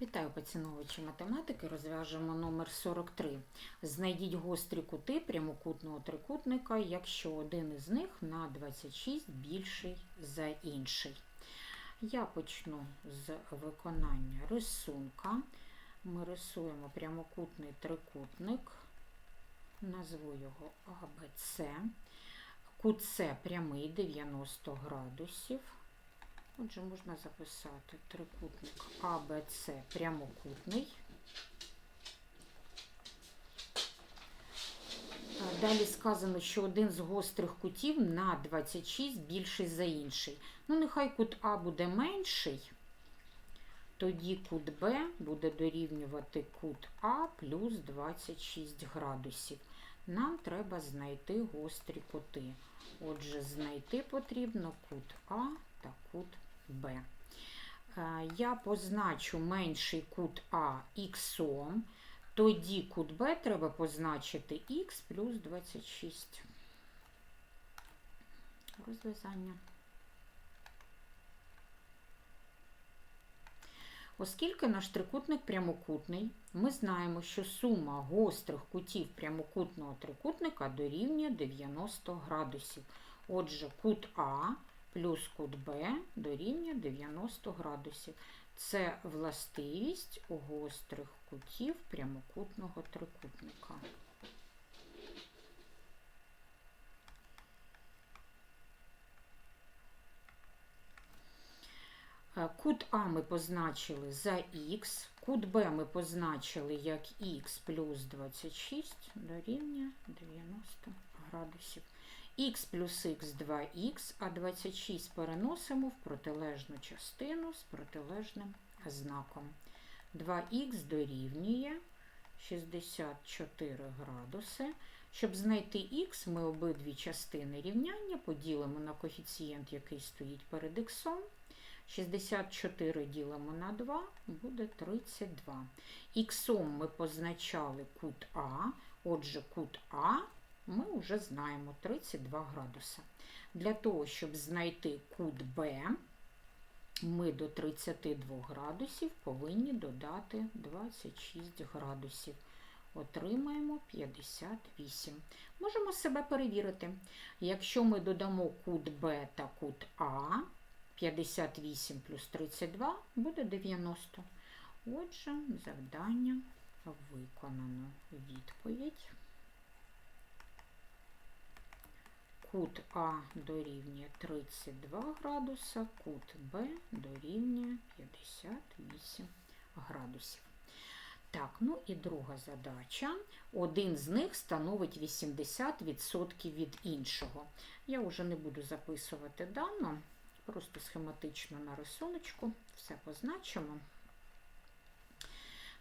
Вітаю поціновувачі математики. Розв'яжемо номер 43. Знайдіть гострі кути прямокутного трикутника, якщо один із них на 26 більший за інший. Я почну з виконання рисунка. Ми рисуємо прямокутний трикутник, назву його АБЦ. Кут С прямий 90 градусів. Отже, можна записати трикутник АБЦ прямокутний. Е, Далі сказано, що один з гострих кутів на 26 більший за інший. Ну, нехай кут А буде менший, тоді кут Б буде дорівнювати кут А плюс 26 градусів. Нам треба знайти гострі кути. Отже, знайти потрібно кут А та кут Б. Е, Я позначу менший кут А іксом, тоді кут Б треба позначити х плюс 26. Розв'язання. Оскільки наш трикутник прямокутний, ми знаємо, що сума гострих кутів прямокутного трикутника дорівнює 90 градусів. Отже, кут А плюс кут Б дорівнює 90 градусів. Це властивість гострих кутів прямокутного трикутника. Е, Кут А ми позначили за х, кут Б ми позначили як х плюс 26 дорівнює 90 градусів. Х плюс х 2х, а 26 переносимо в протилежну частину з протилежним знаком. 2х дорівнює 64 градуси. Щоб знайти х, ми обидві частини рівняння поділимо на коефіцієнт, який стоїть перед х. 64 ділимо на 2, буде 32. Іксом ми позначали кут А, отже, кут А ми вже знаємо 32 градуса. Для того, щоб знайти кут Б, ми до 32 градусів повинні додати 26 градусів. Отримаємо 58. Можемо себе перевірити. Якщо ми додамо кут Б та кут А, 58 плюс 32 буде 90. Отже, завдання виконано. Відповідь. Кут А дорівнює 32 градуса, кут Б дорівнює 58 градусів. Так, ну і друга задача. Один з них становить 80% від іншого. Я вже не буду записувати дано, просто схематично на рисуночку все позначимо.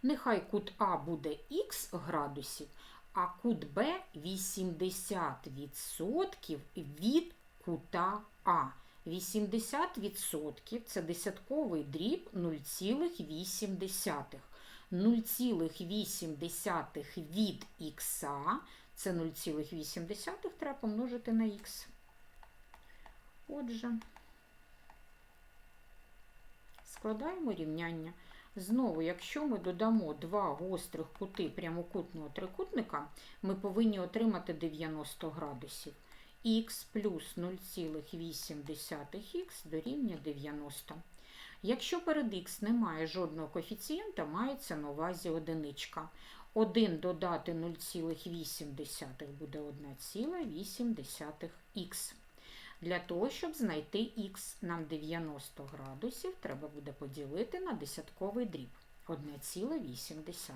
Нехай кут А буде х градусів, а кут Б 80% від кута А. 80% це десятковий дріб 0,8. 0,8 від х, це 0,8 треба помножити на х. Отже, складаємо рівняння. Знову, якщо ми додамо два гострих кути прямокутного трикутника, ми повинні отримати 90 градусів. х плюс 0,8х дорівнює 90. Якщо перед х немає жодного коефіцієнта, мається на увазі одиничка. 1 додати 0,8 буде 1,8х. Для того, щоб знайти х нам 90 градусів, треба буде поділити на десятковий дріб 1,8.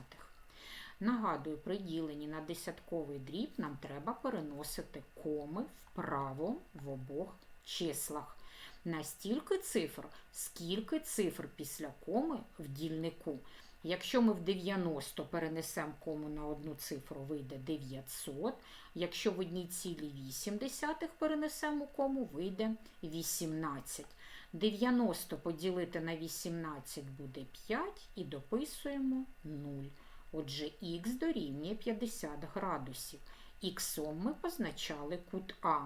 Нагадую, при діленні на десятковий дріб нам треба переносити коми вправо в обох числах. Настільки цифр, скільки цифр після коми в дільнику. Якщо ми в 90 перенесемо кому на одну цифру, вийде 900. Якщо в 1,8 перенесемо кому, вийде 18. 90 поділити на 18 буде 5 і дописуємо 0. Отже, х дорівнює 50 градусів. Іксом ми позначали кут А.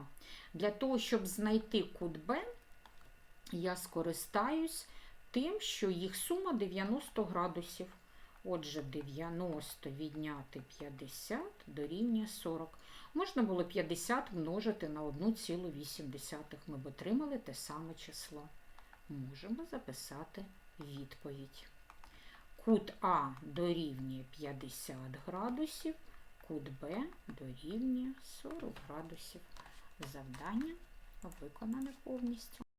Для того, щоб знайти кут Б, я скористаюсь тим, що їх сума 90 градусів. Отже, 90 відняти 50 дорівнює 40. Можна було 50 множити на 1,8. Ми б отримали те саме число. Можемо записати відповідь. Кут А дорівнює 50 градусів, кут Б дорівнює 40 градусів. Завдання виконане повністю.